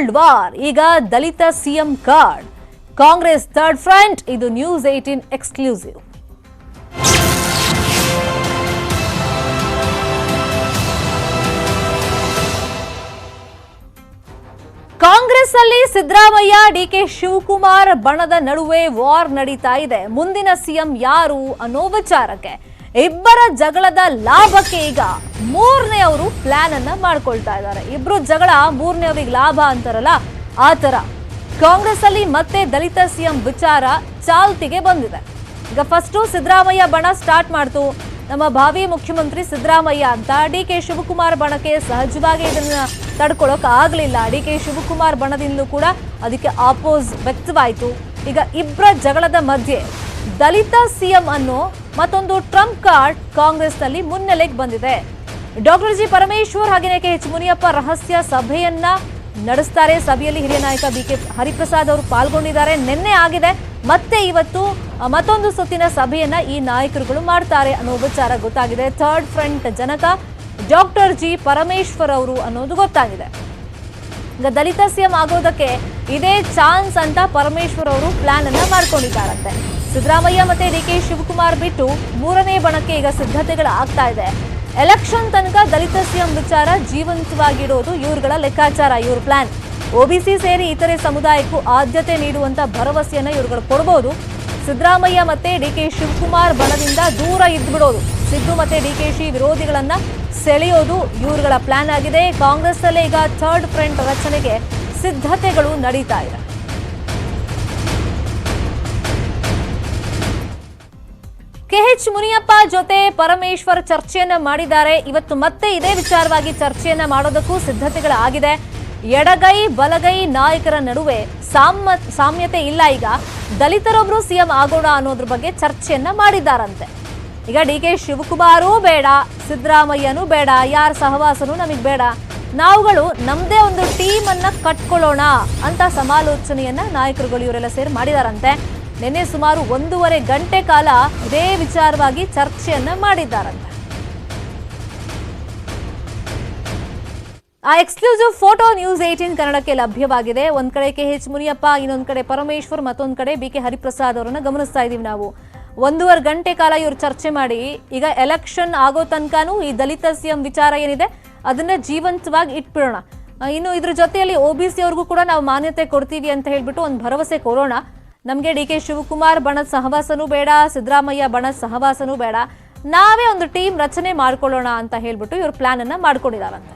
Cold war. ಈಗ Dalit CM card. Congress third front. ಇದು news eighteen exclusive. Congress ಅಲ್ಲಿ Siddaramaiah, DK Shivakumar ಬಣದ ನಡುವೆ ವಾರ್ ನಡೀತಾ ಇದೆ. ಮುಂದಿನ ಸಿಎಂ ಯಾರು ಅನ್ನೋ ವಿಚಾರಕ್ಕೆ. ಇಬ್ಬರ ಜಗಳದ ಲಾಭಕ್ಕೆ ಈಗ ಮೂರನೇ ಅವರು ಪ್ಲಾನ್ ಅನ್ನ ಮಾಡ್ಕೊಳ್ತಾ ಇದ್ದಾರೆ. ಇಬ್ರು ಜಗಳ, ಮೂರನೇ ಅವರಿಗೆ ಲಾಭ ಅಂತಾರಲ್ಲ, ಆ ತರ ಕಾಂಗ್ರೆಸ್ ಅಲ್ಲಿ ಮತ್ತೆ ದಲಿತ ಸಿಎಂ ವಿಚಾರ ಚಾಲ್ತಿಗೆ ಬಂದಿದೆ. ಈಗ ಫಸ್ಟ್ ಸಿದ್ದರಾಮಯ್ಯ ಬಣ ಸ್ಟಾರ್ಟ್ ಮಾಡ್ತು. ನಮ್ಮ ಭಾವಿ ಮುಖ್ಯಮಂತ್ರಿ ಸಿದ್ದರಾಮಯ್ಯ ಅಂತ ಡಿ ಕೆ ಶಿವಕುಮಾರ್ ಬಣಕ್ಕೆ ಸಹಜವಾಗಿ ಇದನ್ನ ತಡ್ಕೊಳಕ್ ಆಗ್ಲಿಲ್ಲ. ಡಿ ಕೆ ಶಿವಕುಮಾರ್ ಬಣದಿಂದ ಕೂಡ ಅದಕ್ಕೆ ಆಪೋಸ್ ವ್ಯಕ್ತವಾಯಿತು. ಈಗ ಇಬ್ಬರ ಜಗಳದ ಮಧ್ಯೆ ದಲಿತ ಸಿಎಂ ಅನ್ನೋ ಮತ್ತೊಂದು ಟ್ರಂಪ್ ಕಾರ್ಡ್ ಕಾಂಗ್ರೆಸ್ನಲ್ಲಿ ಮುನ್ನೆಲೆಗೆ ಬಂದಿದೆ. ಡಾಕ್ಟರ್ ಜಿ ಪರಮೇಶ್ವರ್ ಹಾಗೆಯೇ ಕೆ ಎಚ್ ಮುನಿಯಪ್ಪ ರಹಸ್ಯ ಸಭೆಯನ್ನ ನಡೆಸ್ತಾರೆ. ಸಭೆಯಲ್ಲಿ ಹಿರಿಯ ನಾಯಕ ಬಿ ಕೆ ಹರಿಪ್ರಸಾದ್ ಅವರು ಪಾಲ್ಗೊಂಡಿದ್ದಾರೆ. ನಿನ್ನೆ ಆಗಿದೆ. ಮತ್ತೆ ಇವತ್ತು ಮತ್ತೊಂದು ಸುತ್ತಿನ ಸಭೆಯನ್ನ ಈ ನಾಯಕರುಗಳು ಮಾಡ್ತಾರೆ ಅನ್ನೋ ವಿಚಾರ ಗೊತ್ತಾಗಿದೆ. ಥರ್ಡ್ ಫ್ರಂಟ್ ಜನಕ ಡಾಕ್ಟರ್ ಜಿ ಪರಮೇಶ್ವರ್ ಅವರು ಅನ್ನೋದು ಗೊತ್ತಾಗಿದೆ. ಈಗ ದಲಿತ ಸಿಎಂ ಆಗೋದಕ್ಕೆ ಇದೇ ಚಾನ್ಸ್ ಅಂತ ಪರಮೇಶ್ವರ್ ಅವರು ಪ್ಲಾನ್ ಅನ್ನ ಮಾಡ್ಕೊಂಡಿದ್ದಾರಂತೆ. ಸಿದ್ದರಾಮಯ್ಯ ಮತ್ತೆ ಡಿ ಕೆ ಶಿವಕುಮಾರ್ ಬಿಟ್ಟು ಮೂರನೇ ಬಣಕ್ಕೆ ಈಗ ಸಿದ್ಧತೆಗಳು ಆಗ್ತಾ ಇದೆ. ಎಲೆಕ್ಷನ್ ತನಕ ದಲಿತ ಸಿಎಂ ವಿಚಾರ ಜೀವಂತವಾಗಿಡೋದು ಇವರುಗಳ ಲೆಕ್ಕಾಚಾರ, ಇವ್ರ ಪ್ಲಾನ್ ಒಬಿಸಿ ಸೇರಿ ಇತರೆ ಸಮುದಾಯಕ್ಕೂ ಆದ್ಯತೆ ನೀಡುವಂತ ಭರವಸೆಯನ್ನ ಇವ್ರುಗಳು ಕೊಡಬಹುದು ಸಿದ್ದರಾಮಯ್ಯ ಮತ್ತೆ ಡಿ ಕೆ ಶಿವಕುಮಾರ್ ಬಣದಿಂದ ದೂರ ಇದ್ಬಿಡೋದು. ಸಿದ್ದು ಮತ್ತೆ ಡಿಕೆಶಿ ವಿರೋಧಿಗಳನ್ನ ಸೆಳೆಯೋದು ಇವರುಗಳ ಪ್ಲಾನ್ ಆಗಿದೆ. ಕಾಂಗ್ರೆಸ್ ಅಲ್ಲೇ ಈಗ ಥರ್ಡ್ ಫ್ರಂಟ್ ರಚನೆಗೆ ಸಿದ್ಧತೆಗಳು ನಡೀತಾ ಇದೆ. ಕೆಎಚ್ ಮುನಿಯಪ್ಪ ಜೊತೆ ಪರಮೇಶ್ವರ್ ಚರ್ಚೆಯನ್ನ ಮಾಡಿದ್ದಾರೆ. ಇವತ್ತು ಮತ್ತೆ ಇದೇ ವಿಚಾರವಾಗಿ ಚರ್ಚೆಯನ್ನ ಮಾಡೋದಕ್ಕೂ ಸಿದ್ಧತೆಗಳಾಗಿದೆ. ಎಡಗೈ, ಬಲಗೈ ನಾಯಕರ ನಡುವೆ ಸಾಮ್ಯ, ಸಾಮ್ಯತೆ ಇಲ್ಲ ಈಗ. ದಲಿತರೊಬ್ರು ಸಿಎಂ ಆಗೋಣ ಅನ್ನೋದ್ರ ಬಗ್ಗೆ ಚರ್ಚೆಯನ್ನ ಮಾಡಿದ್ದಾರಂತೆ. ಈಗ ಡಿ ಕೆ ಶಿವಕುಮಾರೂ ಬೇಡ, ಸಿದ್ದರಾಮಯ್ಯನೂ ಬೇಡ, ಯಾರ ಸಹವಾಸನೂ ನಮಗೆ ಬೇಡ. ನಾವುಗಳು ನಮ್ಮದೇ ಒಂದು ಟೀಮ್ ಅನ್ನ ಕಟ್ಕೊಳ್ಳೋಣ ಅಂತ ಸಮಾಲೋಚನೆಯನ್ನ ನಾಯಕರುಗಳು ಇವರೆಲ್ಲ ಸೇರಿ ಮಾಡಿದಾರಂತೆ. ನಿನ್ನೆ ಸುಮಾರು ಒಂದೂವರೆ ಗಂಟೆ ಕಾಲ ಇದೇ ವಿಚಾರವಾಗಿ ಚರ್ಚೆಯನ್ನ ಮಾಡಿದ್ದಾರಂತೆ ಆ ಎಕ್ಸ್ಕ್ಲೂಸಿವ್ ಫೋಟೋ ನ್ಯೂಸ್ ಏಟೀನ್ ಕನ್ನಡಕ್ಕೆ ಲಭ್ಯವಾಗಿದೆ. ಒಂದ್ ಕಡೆ ಕೆ ಎಚ್ ಮುನಿಯಪ್ಪ, ಇನ್ನೊಂದ್ ಕಡೆ ಪರಮೇಶ್ವರ್, ಮತ್ತೊಂದ್ ಕಡೆ ಬಿ ಕೆ ಹರಿಪ್ರಸಾದ್ ಅವರನ್ನ ಗಮನಿಸ್ತಾ ಇದೀವಿ ನಾವು. ಒಂದೂವರೆ ಗಂಟೆ ಕಾಲ ಇವರು ಚರ್ಚೆ ಮಾಡಿ, ಈಗ ಎಲೆಕ್ಷನ್ ಆಗೋ ತನಕನೂ ಈ ದಲಿತ ಸಿಎಂ ವಿಚಾರ ಏನಿದೆ, ಅದನ್ನ ಜೀವಂತವಾಗಿ ಇಟ್ಬಿಡೋಣ. ಇನ್ನು ಇದ್ರ ಜೊತೆಯಲ್ಲಿ ಒ ಬಿ ಸಿ ಅವ್ರಿಗೂ ಕೂಡ ನಾವು ಮಾನ್ಯತೆ ಕೊಡ್ತೀವಿ ಅಂತ ಹೇಳ್ಬಿಟ್ಟು ಒಂದು ಭರವಸೆ ಕೊಡೋಣ. ನಮಗೆ ಡಿ ಕೆ ಶಿವಕುಮಾರ್ ಬಣದ ಸಹವಾಸನೂ ಬೇಡ, ಸಿದ್ದರಾಮಯ್ಯ ಬಣದ ಸಹವಾಸನೂ ಬೇಡ. ನಾವೇ ಒಂದು ಟೀಮ್ ರಚನೆ ಮಾಡ್ಕೊಳ್ಳೋಣ ಅಂತ ಹೇಳ್ಬಿಟ್ಟು ಇವ್ರ ಪ್ಲಾನ್ ಅನ್ನ ಮಾಡ್ಕೊಂಡಿದಾರಂತೆ.